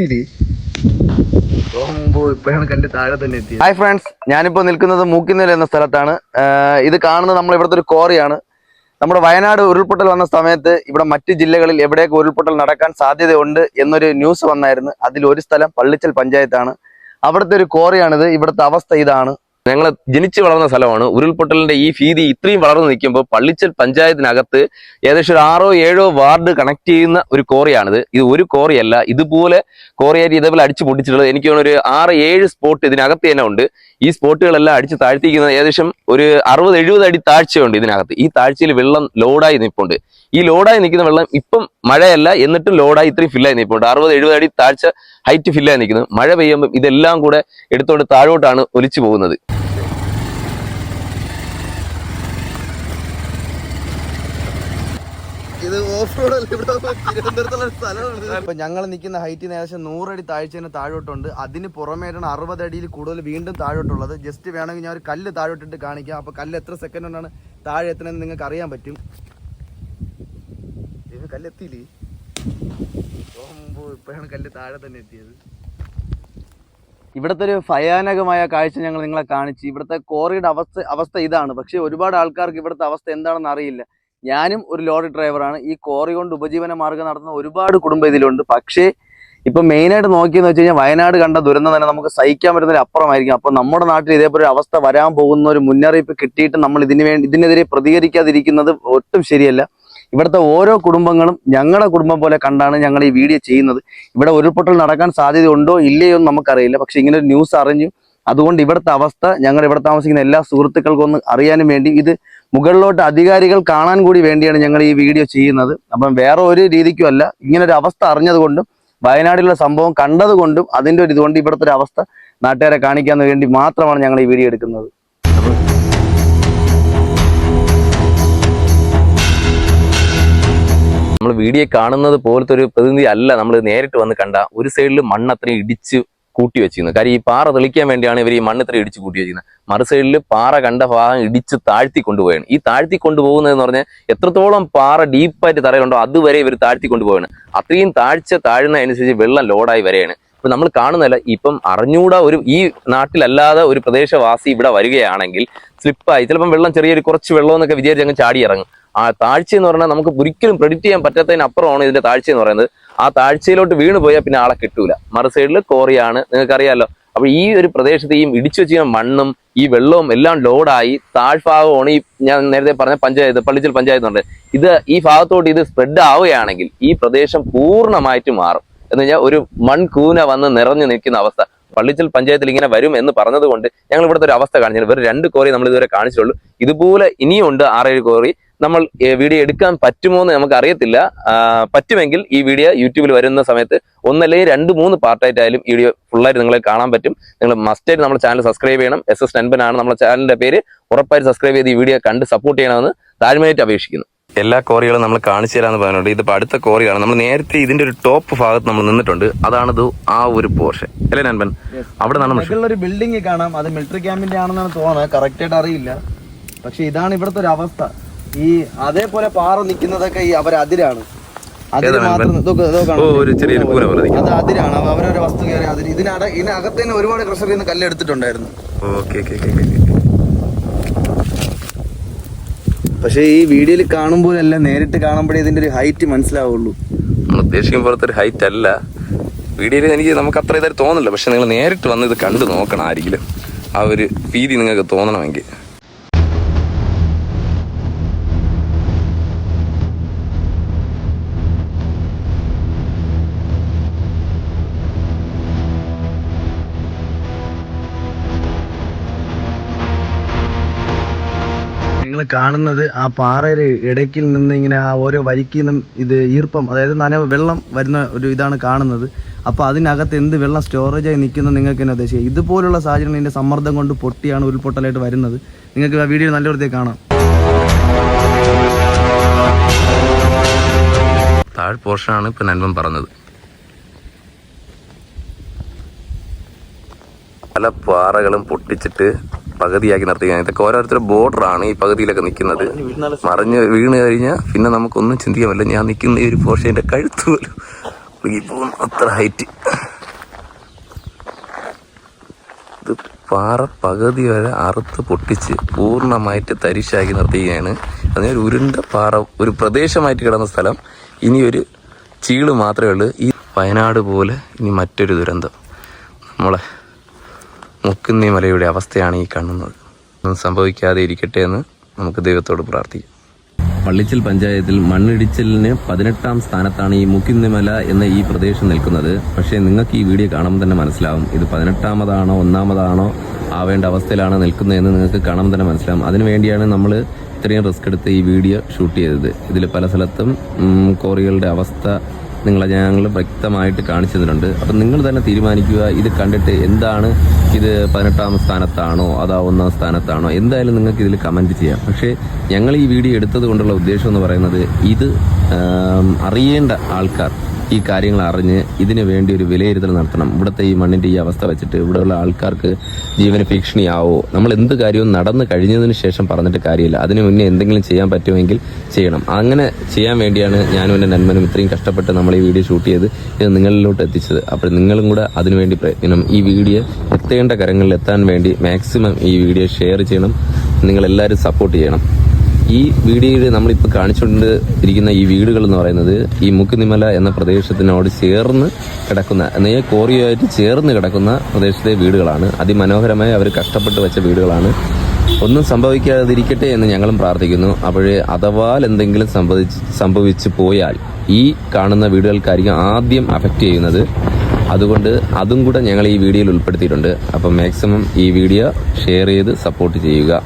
എത്തിയില്ലേ? Hi friends ഞാനിപ്പോൾ നിൽക്കുന്നത് മൂക്കിന്നൽ എന്ന സ്ഥലത്താണ്. ഇത് കാണുന്നത് നമ്മൾ ഇവിടുത്തെ ഒരു കോറിയാണ് നമ്മുടെ വയനാട് ഉരുൾപൊട്ടൽ വന്ന സമയത്ത് ഇവിടെ മറ്റ് ജില്ലകളിൽ എവിടെയൊക്കെ ഉരുൾപൊട്ടൽ നടക്കാൻ സാധ്യതയുണ്ട് എന്നൊരു ന്യൂസ് വന്നായിരുന്നു. അതിൽ ഒരു സ്ഥലം പള്ളിച്ചൽ പഞ്ചായത്താണ്. അവിടുത്തെ ഒരു കോറിയാണിത് ഇവിടുത്തെ അവസ്ഥ ഇതാണ്. ഞങ്ങൾ ജനിച്ചു വളർന്ന സ്ഥലമാണ്. ഉരുൾപൊട്ടലിന്റെ ഈ ഭീതി ഇത്രയും വളർന്നു നിൽക്കുമ്പോൾ പള്ളിച്ചൽ പഞ്ചായത്തിനകത്ത് ഏകദേശം ഒരു ആറോ ഏഴോ വാർഡ് കണക്ട് ചെയ്യുന്ന ഒരു കോറിയാണിത് ഇത് ഒരു കോറിയല്ല ഇതുപോലെ കോറിയായിട്ട് ഇതേപോലെ അടിച്ചു പൊട്ടിച്ചിട്ടുള്ളത് എനിക്ക് ഒരു ആറ് ഏഴ് സ്പോട്ട് ഇതിനകത്ത് തന്നെ ഉണ്ട്. ഈ സ്പോട്ടുകളെല്ലാം അടിച്ച് താഴ്ത്തിക്കുന്നത് ഏകദേശം ഒരു അറുപത് എഴുപത് അടി താഴ്ചയുണ്ട് ഇതിനകത്ത്. ഈ താഴ്ചയിൽ വെള്ളം ലോഡായി നിൽപ്പുണ്ട്. ഈ ലോഡായി നിൽക്കുന്ന വെള്ളം ഇപ്പം മഴയല്ല എന്നിട്ടും ലോഡായി ഇത്രയും ഫില്ലായി നിൽപ്പുണ്ട്. അറുപത് എഴുപത് അടി താഴ്ച ഹൈറ്റ് ഫില്ലായി നിൽക്കുന്നു. മഴ പെയ്യുമ്പോൾ ഇതെല്ലാം കൂടെ എടുത്തുകൊണ്ട് താഴോട്ടാണ് ഒലിച്ചു പോകുന്നത് ഇത് ഓഫ് റോഡ് തിരുവനന്തപുരത്തുള്ള സ്ഥലമാണ് ഇപ്പൊ ഞങ്ങൾ നിൽക്കുന്ന ഹൈറ്റിന് ഏകദേശം നൂറടി താഴ്ച താഴോട്ടുണ്ട്. അതിന് പുറമേട്ടാണ് അറുപത് അടിയിൽ കൂടുതൽ വീണ്ടും താഴോട്ടുള്ളത്. ജസ്റ്റ് വേണമെങ്കിൽ ഞാൻ ഒരു കല്ല് താഴോട്ടിട്ട് കാണിക്കാം. അപ്പൊ കല്ല് എത്ര സെക്കൻഡ് കൊണ്ടാണ് താഴെ എത്തണമെന്ന് നിങ്ങൾക്ക് അറിയാൻ പറ്റും. ഇത് കല്ല് എത്തിയില്ലേ? മുമ്പ് ഇപ്പോഴാണ് കല്ല് താഴെ തന്നെ എത്തിയത്. ഇവിടുത്തെ ഒരു ഭയാനകമായ കാഴ്ച ഞങ്ങൾ നിങ്ങളെ കാണിച്ചു. ഇവിടുത്തെ കോറിയുടെ അവസ്ഥ അവസ്ഥ ഇതാണ്. പക്ഷേ ഒരുപാട് ആൾക്കാർക്ക് ഇവിടുത്തെ അവസ്ഥ എന്താണെന്ന് അറിയില്ല. ഞാനും ഒരു ലോറി ഡ്രൈവറാണ്. ഈ കോറി കൊണ്ട് ഉപജീവന മാർഗം നടത്തുന്ന ഒരുപാട് കുടുംബം ഇതിലുണ്ട്. പക്ഷേ ഇപ്പൊ മെയിനായിട്ട് നോക്കിയെന്ന് വെച്ച് കഴിഞ്ഞാൽ വയനാട് കണ്ട ദുരന്തം തന്നെ നമുക്ക് സഹിക്കാൻ പറ്റുന്നതിന് അപ്പുറമായിരിക്കും. അപ്പൊ നമ്മുടെ നാട്ടിൽ ഇതേപോലെ ഒരു അവസ്ഥ വരാൻ പോകുന്ന ഒരു മുന്നറിയിപ്പ് കിട്ടിയിട്ട് നമ്മൾ ഇതിന് വേണ്ടി ഇതിനെതിരെ പ്രതികരിക്കാതിരിക്കുന്നത് ഒട്ടും ശരിയല്ല. ഇവിടുത്തെ ഓരോ കുടുംബങ്ങളും ഞങ്ങളുടെ കുടുംബം പോലെ കണ്ടാണ് ഞങ്ങൾ ഈ വീഡിയോ ചെയ്യുന്നത്. ഇവിടെ ഉരുൾപൊട്ടൽ നടക്കാൻ സാധ്യത ഉണ്ടോ ഇല്ലയോ എന്ന് നമുക്കറിയില്ല. പക്ഷെ ഇങ്ങനെ ഒരു ന്യൂസ് അറിഞ്ഞു അതുകൊണ്ട് ഇവിടുത്തെ അവസ്ഥ ഞങ്ങൾ ഇവിടെ താമസിക്കുന്ന എല്ലാ സുഹൃത്തുക്കൾക്കും ഒന്ന് അറിയാനും വേണ്ടി ഇത് മുകളിലോട്ട് അധികാരികൾ കാണാൻ കൂടി വേണ്ടിയാണ് ഞങ്ങൾ ഈ വീഡിയോ ചെയ്യുന്നത്. അപ്പം വേറെ ഒരു രീതിക്കും അല്ല ഇങ്ങനെ ഒരു അവസ്ഥ അറിഞ്ഞതുകൊണ്ടും വയനാട്ടിലുള്ള സംഭവം കണ്ടതുകൊണ്ടും അതിന്റെ ഒരു ഇതുകൊണ്ട് ഇവിടുത്തെ ഒരു അവസ്ഥ നാട്ടുകാരെ കാണിക്കാൻ വേണ്ടി മാത്രമാണ് ഞങ്ങൾ ഈ വീഡിയോ എടുക്കുന്നത്. നമ്മൾ വീഡിയോ കാണുന്നത് പോലത്തെ ഒരു പ്രതിനിധി അല്ല. നമ്മൾ നേരിട്ട് വന്ന് കണ്ട ഒരു സൈഡിൽ മണ്ണ് അത്രയും ഇടിച്ച് കൂട്ടി വെച്ചിരുന്നത്. കാര്യം ഈ പാറ തെളിക്കാൻ വേണ്ടിയാണ് ഇവർ ഈ മണ്ണ് ഇത്രയും ഇടിച്ച് കൂട്ടി വെച്ചിരുന്നത്. മറുസൈഡിൽ പാറ കണ്ട ഭാഗം ഇടിച്ച് താഴ്ത്തി കൊണ്ടുപോയാണ്. ഈ താഴ്ത്തി കൊണ്ടുപോകുന്നതെന്ന് പറഞ്ഞാൽ എത്രത്തോളം പാറ ഡീപ്പായിട്ട് തറയിലുണ്ടോ അതുവരെ ഇവർ താഴ്ത്തി കൊണ്ടുപോവാണ്. അത്രയും താഴ്ച താഴുന്ന അനുസരിച്ച് വെള്ളം ലോഡായി വരെയാണ് ഇപ്പം നമ്മൾ കാണുന്നതല്ല ഇപ്പം അറിഞ്ഞൂടാ ഒരു ഈ നാട്ടിലല്ലാതെ ഒരു പ്രദേശവാസി ഇവിടെ വരികയാണെങ്കിൽ സ്ലിപ്പായി ചിലപ്പം വെള്ളം ചെറിയൊരു കുറച്ച് വെള്ളം എന്നൊക്കെ വിചാരിച്ച് അങ്ങ് ചാടി ഇറങ്ങും ആ താഴ്ച എന്ന് പറഞ്ഞാൽ നമുക്ക് ഒരിക്കലും പ്രെഡിക്റ്റ് ചെയ്യാൻ പറ്റാത്തതിനപ്പുറമാണ് ഇതിന്റെ താഴ്ച എന്ന് പറയുന്നത്. ആ താഴ്ചയിലോട്ട് വീണ് പോയാൽ പിന്നെ ആളെ കിട്ടൂല. മറു സൈഡിൽ കോറിയാണ് നിങ്ങൾക്കറിയാലോ. അപ്പൊ ഈ ഒരു പ്രദേശത്ത് ഈ ഇടിച്ചു വെച്ച മണ്ണും ഈ വെള്ളവും എല്ലാം ലോഡായി താഴ്ഭാഗമാണ് ഈ ഞാൻ നേരത്തെ പറഞ്ഞ പഞ്ചായത്ത് പള്ളിച്ചൽ പഞ്ചായത്ത് ഉണ്ട് ഇത് ഈ ഭാഗത്തോട്ട് ഇത് സ്പ്രെഡ് ആവുകയാണെങ്കിൽ ഈ പ്രദേശം പൂർണമായിട്ട് മാറും. എന്ന് കഴിഞ്ഞാൽ ഒരു മൺകൂന വന്ന് നിറഞ്ഞു നിൽക്കുന്ന അവസ്ഥ. പള്ളിച്ചൽ പഞ്ചായത്തിൽ ഇങ്ങനെ വരും എന്ന് പറഞ്ഞതുകൊണ്ട് ഞങ്ങൾ ഇവിടുത്തെ ഒരു അവസ്ഥ കാണിച്ചു വെറും രണ്ട് കോറി നമ്മൾ ഇതുവരെ കാണിച്ചിട്ടുള്ളൂ. ഇതുപോലെ ഇനിയും ഉണ്ട് ആറേഴ് കോറി. നമ്മൾ വീഡിയോ എടുക്കാൻ പറ്റുമോ എന്ന് നമുക്ക് അറിയത്തില്ല. പറ്റുമെങ്കിൽ ഈ വീഡിയോ യൂട്യൂബിൽ വരുന്ന സമയത്ത് ഒന്നല്ലെങ്കിൽ രണ്ട് മൂന്ന് പാർട്ടായിട്ടായാലും ഈ വീഡിയോ ഫുള്ളായിട്ട് നിങ്ങളെ കാണാൻ പറ്റും. നിങ്ങൾ മസ്റ്റായിട്ട് നമ്മുടെ ചാനൽ സബ്സ്ക്രൈബ് ചെയ്യണം. എസ് എസ് നൻപൻ ആണ് നമ്മുടെ ചാനലിന്റെ പേര്. ഉറപ്പായിട്ട് സബ്സ്ക്രൈബ് ചെയ്ത് ഈ വീഡിയോ കണ്ട് സപ്പോർട്ട് ചെയ്യണമെന്ന് താഴ്മയായിട്ട് അപേക്ഷിക്കുന്നു. എല്ലാ കോറികളും നമ്മൾ കാണിച്ചു തരാന്ന് പറഞ്ഞിട്ടുണ്ട്. ഇതിപ്പോൾ അടുത്ത കോറിയാണ്. നമ്മൾ നേരത്തെ ഇതിന്റെ ഒരു ടോപ്പ് ഭാഗത്ത് നമ്മൾ നിന്നിട്ടുണ്ട്. അതാണിത് ആ ഒരു പോർഷൻ അല്ലേ നൻപൻ അവിടെ ഒരു ബിൽഡിംഗ് കാണാം. അത് മിലിറ്ററി ക്യാമ്പിന്റെ ആണെന്നാണ് തോന്നുന്നത്. കറക്റ്റ് ആയിട്ട് അറിയില്ല. പക്ഷെ ഇതാണ് ഇവിടുത്തെ ഒരു അവസ്ഥ. ഈ അതേപോലെ പാറ നിൽക്കുന്നതൊക്കെ ഈ അവരതിരാണ് അതിരാണ്. അതിര് മാത്രം അത് അതിരാണ്. അവ- അവരൊരു വസ്തു കയറി അതിര്. ഇതിനട ഇതിനകത്ത് തന്നെ ഒരുപാട് ക്രഷറിൽ നിന്ന് കല്ല് എടുത്തിട്ടുണ്ടായിരുന്നു ഓക്കെ ഓക്കെ ഓക്കെ പക്ഷെ ഈ വീഡിയോയിൽ കാണുമ്പോഴല്ല നേരിട്ട് കാണുമ്പോഴേ ഇതിന്റെ ഒരു ഹൈറ്റ് മനസ്സിലാവുള്ളൂ. നമ്മൾ ഉദ്ദേശിക്കുന്ന പോലത്തെ ഒരു ഹൈറ്റ് അല്ല. വീഡിയോയിൽ എനിക്ക് നമുക്ക് അത്ര ഇതായിട്ട് തോന്നില്ല പക്ഷെ നിങ്ങൾ നേരിട്ട് വന്ന് ഇത് കണ്ടു നോക്കണം ആരെങ്കിലും. ആ ഒരു ഭീതി നിങ്ങൾക്ക് തോന്നണമെങ്കിൽ. കാണുന്നത് ആ പാറയുടെ ഇടയ്ക്കിൽ നിന്ന് ഇങ്ങനെ ആ ഓരോ വരിക്കിൽ നിന്നും ഇത് ഈർപ്പം അതായത് നനവ് വെള്ളം വരുന്ന ഒരു ഇതാണ് കാണുന്നത്. അപ്പോൾ അതിനകത്ത് എന്ത് വെള്ളം സ്റ്റോറേജായി നിൽക്കുന്നത് നിങ്ങൾക്ക് തന്നെ ഉദ്ദേശിക്കുക? ഇതുപോലുള്ള സാഹചര്യങ്ങൾ സമ്മർദ്ദം കൊണ്ട് പൊട്ടിയാണ് ഉരുൾപൊട്ടലായിട്ട് വരുന്നത്. നിങ്ങൾക്ക് ആ വീഡിയോ നല്ല വൃത്തിയായി കാണാം. താഴ് പോർഷനാണ് ഇപ്പൊ നൻപൻ പറഞ്ഞത്. പല പാറകളും പൊട്ടിച്ചിട്ട് പകുതിയാക്കി നിർത്തിക്കാൻ ഇതൊക്കെ ഓരോരുത്തരുടെ ബോർഡറാണ് ഈ പകുതിയിലൊക്കെ നിൽക്കുന്നത്. മറിഞ്ഞ് വീണ് കഴിഞ്ഞാൽ പിന്നെ നമുക്കൊന്നും ചിന്തിക്കാൻ പറ്റില്ല ഞാൻ നിൽക്കുന്ന ഈ ഒരു പോർഷന്റെ കഴുത്ത് പോലും പോകുന്നു. അത്ര ഹൈറ്റ് ഇത് പാറ പകുതി വരെ അറുത്ത് പൊട്ടിച്ച് പൂർണമായിട്ട് തരിശാക്കി നിർത്തുകയാണ് അതിന് ഒരു ഉരുണ്ട പാറ ഒരു പ്രദേശമായിട്ട് കിടന്ന സ്ഥലം. ഇനി ഒരു ചീൾ മാത്രമേ ഉള്ളൂ. ഈ വയനാട് പോലെ ഇനി മറ്റൊരു ദുരന്തം. നമ്മളെ മുക്കുന്നി മലയുടെ അവസ്ഥയാണ് ഈ കാണുന്നത്. ഒന്നും സംഭവിക്കാതെ ഇരിക്കട്ടെ എന്ന് നമുക്ക് ദൈവത്തോട് പ്രാർത്ഥിക്കാം. പള്ളിച്ചൽ പഞ്ചായത്തിൽ മണ്ണിടിച്ചിലിന് പതിനെട്ടാം സ്ഥാനത്താണ് ഈ മുക്കിന്നിമല എന്ന ഈ പ്രദേശം നിൽക്കുന്നത്. പക്ഷേ നിങ്ങൾക്ക് ഈ വീഡിയോ കാണുമ്പോൾ തന്നെ മനസ്സിലാവും. ഇത് പതിനെട്ടാമതാണോ ഒന്നാമതാണോ ആവേണ്ട അവസ്ഥയിലാണ് നിൽക്കുന്നതെന്ന് നിങ്ങൾക്ക് കാണുമ്പോൾ തന്നെ മനസ്സിലാവും. അതിനുവേണ്ടിയാണ് നമ്മൾ ഇത്രയും റിസ്ക് എടുത്ത് ഈ വീഡിയോ ഷൂട്ട് ചെയ്തത്. ഇതിൽ പല സ്ഥലത്തും കോറികളുടെ അവസ്ഥ നിങ്ങളെ ഞങ്ങൾ വ്യക്തമായിട്ട് കാണിച്ചു തന്നിട്ടുണ്ട്. അപ്പം നിങ്ങൾ തന്നെ തീരുമാനിക്കുക ഇത് കണ്ടിട്ട് എന്താണ് ഇത് പതിനെട്ടാം സ്ഥാനത്താണോ അതാ ഒന്നാം സ്ഥാനത്താണോ എന്തായാലും നിങ്ങൾക്ക് ഇതിൽ കമന്റ് ചെയ്യാം. പക്ഷേ ഞങ്ങൾ ഈ വീഡിയോ എടുത്തത് കൊണ്ടുള്ള ഉദ്ദേശം എന്ന് പറയുന്നത് ഇത് അറിയേണ്ട ആൾക്കാർ ഈ കാര്യങ്ങൾ അറിഞ്ഞ് ഇതിനു വേണ്ടി ഒരു വിലയിരുത്തൽ നടത്തണം. ഇവിടുത്തെ ഈ മണ്ണിന്റെ ഈ അവസ്ഥ വെച്ചിട്ട് ഇവിടെയുള്ള ആൾക്കാർക്ക് ജീവന് ഭീഷണിയാവോ. നമ്മൾ എന്ത് കാര്യവും നടന്നു കഴിഞ്ഞതിന് ശേഷം പറഞ്ഞിട്ട് കാര്യമില്ല. അതിന് മുന്നേ എന്തെങ്കിലും ചെയ്യാൻ പറ്റുമെങ്കിൽ ചെയ്യണം. അങ്ങനെ ചെയ്യാൻ വേണ്ടിയാണ് ഞാനും എന്റെ നന്മനും ഇത്രയും കഷ്ടപ്പെട്ട് നമ്മൾ ഈ വീഡിയോ ഷൂട്ട് ചെയ്ത് ഇത് നിങ്ങളിലോട്ട് എത്തിച്ചത്. അപ്പോൾ നിങ്ങളും കൂടെ അതിനുവേണ്ടി പ്രയത്നം ഈ വീഡിയോ എത്തേണ്ട കരങ്ങളിൽ എത്താൻ വേണ്ടി മാക്സിമം ഈ വീഡിയോ ഷെയർ ചെയ്യണം. നിങ്ങളെല്ലാവരും സപ്പോർട്ട് ചെയ്യണം. ഈ വീഡിയോയിൽ നമ്മളിപ്പോൾ കാണിച്ചുകൊണ്ട് ഇരിക്കുന്ന ഈ വീടുകൾ എന്ന് പറയുന്നത് ഈ മുക്കുനിമല എന്ന പ്രദേശത്തിനോട് ചേർന്ന് കിടക്കുന്ന നെയ്യ കോറിയുമായിട്ട് ചേർന്ന് കിടക്കുന്ന പ്രദേശത്തെ വീടുകളാണ്. അതിമനോഹരമായി അവർ കഷ്ടപ്പെട്ട് വെച്ച വീടുകളാണ്. ഒന്നും സംഭവിക്കാതിരിക്കട്ടെ എന്ന് ഞങ്ങളും പ്രാർത്ഥിക്കുന്നു. അപ്പോഴേ അഥവാ എന്തെങ്കിലും സംഭവിച്ച് സംഭവിച്ചു പോയാൽ ഈ കാണുന്ന വീടുകൾക്കായിരിക്കും ആദ്യം അഫക്റ്റ് ചെയ്യുന്നത്. അതുകൊണ്ട് അതും കൂടെ ഞങ്ങൾ ഈ വീഡിയോയിൽ ഉൾപ്പെടുത്തിയിട്ടുണ്ട്. അപ്പം മാക്സിമം ഈ വീഡിയോ ഷെയർ ചെയ്ത് സപ്പോർട്ട് ചെയ്യുക.